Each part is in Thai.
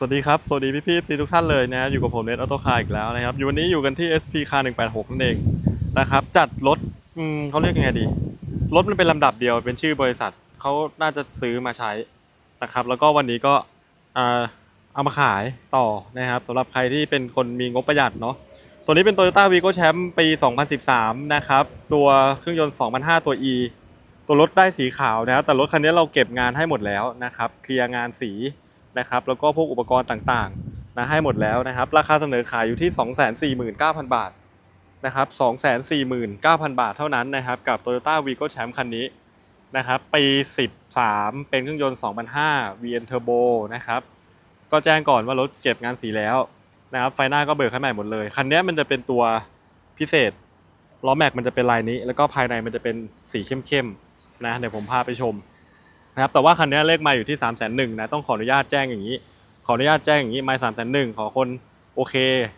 สวัสดีครับ สวัสดีพี่พี่ซีทุกท่านเลยนะ อยู่กับผมเนทออโต้คาร์อีกแล้วนะครับ อยู่วันนี้อยู่กันที่ SP Car 186 นั่นเองนะครับ จัดรถเขาเรียกยังไงดี รถมันเป็นลำดับเดียว เป็นชื่อบริษัท เขาน่าจะซื้อมาใช้นะครับ แล้วก็วันนี้ก็เอามาขายต่อนะครับสำหรับใครที่เป็นคนมีงบประหยัดเนาะ ตัวนี้เป็น Toyota Vigo Champ ปี 2013 นะครับ ตัวเครื่องยนต์ 2005 ตัว E ตัวรถได้สีขาวนะครับ แต่รถคันนี้เราเก็บงานให้หมดแล้วนะครับ เคลียร์งานสี นะครับแล้วก็พวกอุปกรณ์ต่างๆนะให้หมดแล้วนะครับ ราคาเสนอขายอยู่ที่ 249,000 บาทนะครับ249,000 บาทเท่านั้นนะครับกับ Toyota Vigo Champ คันนี้นะครับปี 13 เป็นเครื่องยนต์ 2005 VN Turbo นะครับก็แจ้งก่อนว่ารถเก็บงานสีแล้วนะครับไฟหน้าก็เบิกให้นใหม่หมดเลย คันนี้มันจะเป็นตัวพิเศษล้อแม็กมันจะเป็นลายนี้ แล้วก็ภายในมันจะเป็นสีเข้มๆนะเดี๋ยวผมพาไปชม นะครับแต่ว่าคันนี้เลขมาอยู่ที่3ามแสนหนึ่งนะต้องขออนุญาตแจ้งอย่างนี้ ขออนุญาตแจ้งอย่างนี้ไม้สามแสนหนึ่งขอคนโอเค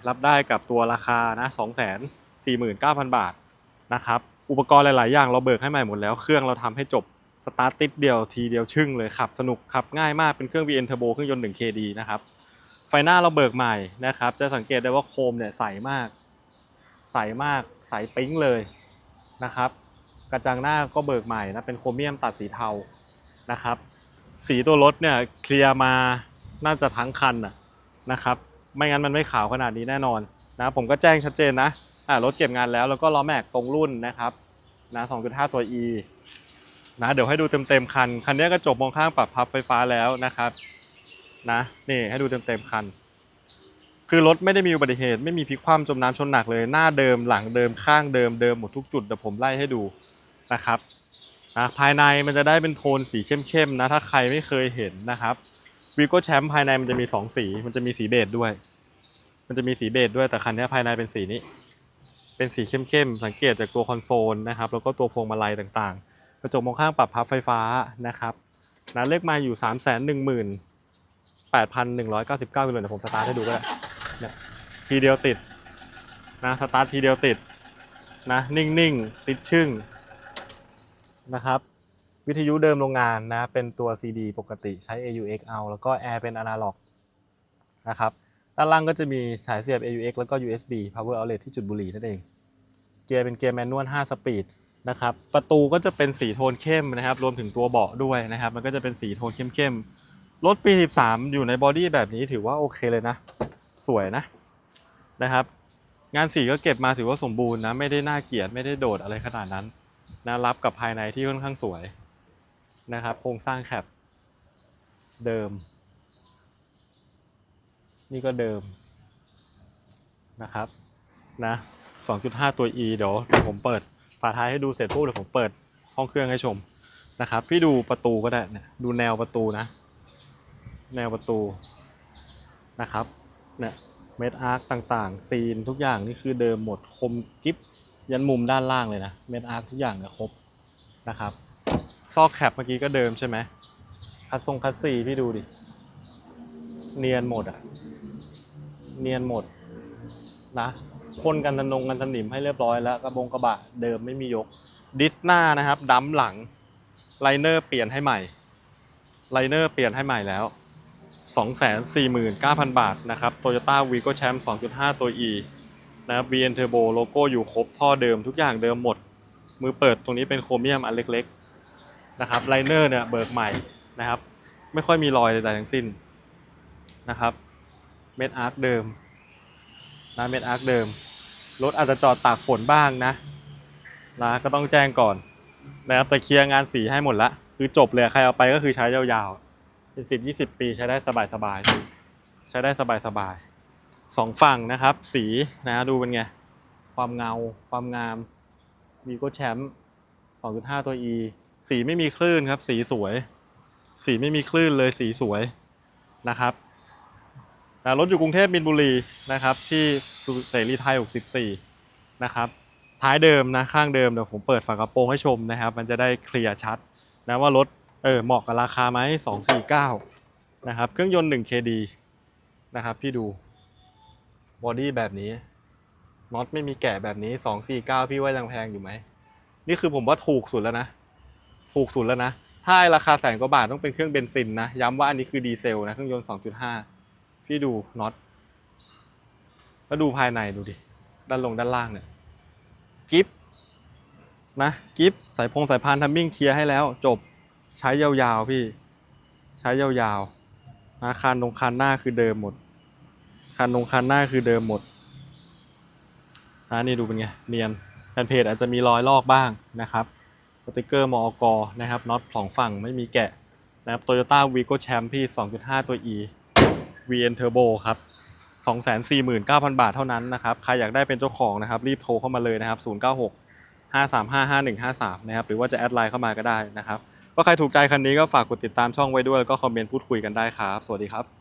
รับได้กับตัวราคานะสองแสนสี่หมื่นเก้าพันบาทนะครับอุปกรณ์หลาย ๆ อย่างเราเบิกให้ใหม่หมดแล้วเครื่องเราทำให้จบสตาร์ทติดเดียวทีเดียวชึ่งเลยขับสนุกขับง่ายมากเป็นเครื่อง VN Turbo เครื่องยนต์ 1KD นะครับไฟหน้าเราเบิกใหม่นะครับจะสังเกตได้ว่าโคมเนี่ยใสมาก ใสมากใสปิ๊งเลยนะครับ กระจังหน้าก็เบิกใหม่นะเป็นโครเมียมตัดสีเทา นะครับ สีตัวรถเนี่ยเคลียร์มาน่าจะทั้งคันนะนะครับ ไม่งั้นมันไม่ขาวขนาดนี้แน่นอนนะผมก็แจ้งชัดเจนนะอ่ารถเก็บงานแล้วแล้วก็ล้อแม็กตรงรุ่นนะครับนะ2.5 ตัว E นะเดี๋ยวให้ดูเต็มๆคัน คันนี้กระจกมองข้างปรับพับไฟฟ้าแล้วนะครับนะนี่ให้ดูเต็มๆคัน คือรถไม่ได้มีอุบัติเหตุ ไม่มีพลิกคว่ำจมน้ำชนหนักเลย หน้าเดิมหลังเดิมข้างเดิมเดิมหมดทุกจุดเดี๋ยวผมไล่ให้ดูนะครับ นะภายในมันจะได้เป็นโทนสีเข้มๆนะถ้าใครไม่เคยเห็นนะครับวีโก้แชมป์ภายในมันจะมีสองสี มันจะมีสีเบจด้วย มันจะมีสีเบจด้วยแต่คันนี้ภายในเป็นสีนี้ เป็นสีเข้มๆสังเกตจากตัวคอนโซลนะครับ แล้วก็ตัวพวงมาลัยต่างๆ กระจกมองข้างปรับพับไฟฟ้านะครับนะเลขมาอยู่ 3 1 1 8 1 9 9กิโลเดี๋ยวผมสตาร์ทให้ดูก็ได้เนี่ยทีเดียวติดนะสตาร์ททีเดียวติดนะนิ่งๆ ติดชึ่ง นะครับ วิทยุเดิมโรงงานนะเป็นตัว CD ปกติใช้ AUX เอา แล้วก็แอร์เป็นอนาล็อกนะครับด้านล่างก็จะมีสายเสียบ AUX แล้วก็ USB Power Outlet ที่จุดบุหรี่นั่นเอง เกียร์เป็นเกียร์แมนนวล 5 สปีดนะครับ ประตูก็จะเป็นสีโทนเข้มนะครับ รวมถึงตัวเบาะด้วยนะครับ มันก็จะเป็นสีโทนเข้มๆ รถปี 13 อยู่ในบอดี้แบบนี้ถือว่าโอเคเลยนะ สวยนะนะครับ งานสีก็เก็บมาถือว่าสมบูรณ์นะ ไม่ได้น่าเกลียด ไม่ได้โดดอะไรขนาดนั้น นะรับกับภายในที่ค่อนข้างสวยนะครับ โครงสร้างแคปเดิม นี่ก็เดิมนะครับนะ2.5 ตัว E เดี๋ยวเดี๋ยวผมเปิดฝาท้ายให้ดูเสร็จปุ๊บเดี๋ยวผมเปิดห้องเครื่องให้ชมนะครับ พี่ดูประตูก็ได้เนี่ยดูแนวประตูนะ แนวประตูนะครับเนี่ยเมดอาร์คต่างๆ ซีนทุกอย่างนี่คือเดิมหมดคมกิฟ ยันมุมด้านล่างเลยนะเมดอาร์ทุกอย่างเนี่ยครบนะครับซอกแคปเมื่อกี้ก็เดิมใช่ไหมคัดทรงคัดซีพี่ดูดิ เนียนหมดอะ เนียนหมดนะพ่นกันตนงกันสนิมให้เรียบร้อยแล้วกระบงกระบะเดิมไม่มียกดิสหน้านะครับดัมหลังไลเนอร์เปลี่ยนให้ใหม่ไลเนอร์เปลี่ยนให้ใหม่แล้ว249,000 บาทนะครับ Toyota Vigo Champ 2.5 ตัว E นะครับ VN Turbo โลโก้อยู่ครบท่อเดิมทุกอย่างเดิมหมด มือเปิดตรงนี้เป็นโครเมียมอันเล็กๆนะครับไลเนอร์เนี่ยเบิกใหม่นะครับ ไม่ค่อยมีรอยใดๆทั้งสิ้นนะครับเม็ดอาร์คเดิมนะเม็ดอาร์คเดิมรถอาจจะจอดตากฝนบ้างนะนะก็ต้องแจ้งก่อนนะครับแต่เคลียร์งานสีให้หมดละ คือจบเลยใครเอาไปก็คือใช้ยาวๆเป็นสิบยี่สิบปีใช้ได้สบายๆใช้ได้สบายๆ สองฝั่งนะครับ สีนะดูเป็นไง ความเงา ความงามวีโก้แชมป์2.5 ตัว E สีไม่มีคลื่นครับ สีสวย สีไม่มีคลื่นเลยสีสวยนะครับรถอยู่กรุงเทพมินบุรีนะครับ ที่เสรีไทย 64 นะครับ ท้ายเดิมนะข้างเดิมเดี๋ยวผมเปิดฝากระโปรงให้ชมนะครับ มันจะได้เคลียร์ชัดนะว่ารถเออเหมาะกับราคาไหม249 นะครับ เครื่องยนต์ 1KD นะครับพี่ดู บอดี้แบบนี้น็อตไม่มีแกะแบบนี้สองสี่เก้าพี่ว่ายังแพงอยู่ไหม นี่คือผมว่าถูกสุดแล้วนะ ถูกสุดแล้วนะ ถ้าราคาแสนกว่าบาทต้องเป็นเครื่องเบนซินนะ ย้ำว่าอันนี้คือดีเซลนะ เครื่องยนต์2.5พี่ดูน็อตแล้วดูภายในดูดิ ด้านลงด้านล่างเนี่ย กิฟนะกิฟสายพงสายพานทัมมิ่งเคลียร์ให้แล้ว จบใช้ยาวๆพี่ ใช้ยาวๆนะคานตรงคานหน้าคือเดิมหมด คานตรงคานหน้าคือเดิมหมดนะนี่ดูเป็นไงเนียนแผ่นเพจอาจจะมีรอยลอกบ้างนะครับสติกเกอร์มอกนะครับน็อตสองฝั่งไม่มีแกะนะครับโตโยต้าวีโก้แชมป์พี่ 2.5 ตัว E VN Turbo ครับ249,000 บาทเท่านั้นนะครับ ใครอยากได้เป็นเจ้าของนะครับ รีบโทรเข้ามาเลยนะครับ 096 535 5153 นะครับ หรือว่าจะแอดไลน์เข้ามาก็ได้นะครับ ก็ใครถูกใจคันนี้ก็ฝากกดติดตามช่องไว้ด้วย แล้วก็คอมเมนต์พูดคุยกันได้ครับ สวัสดีครับ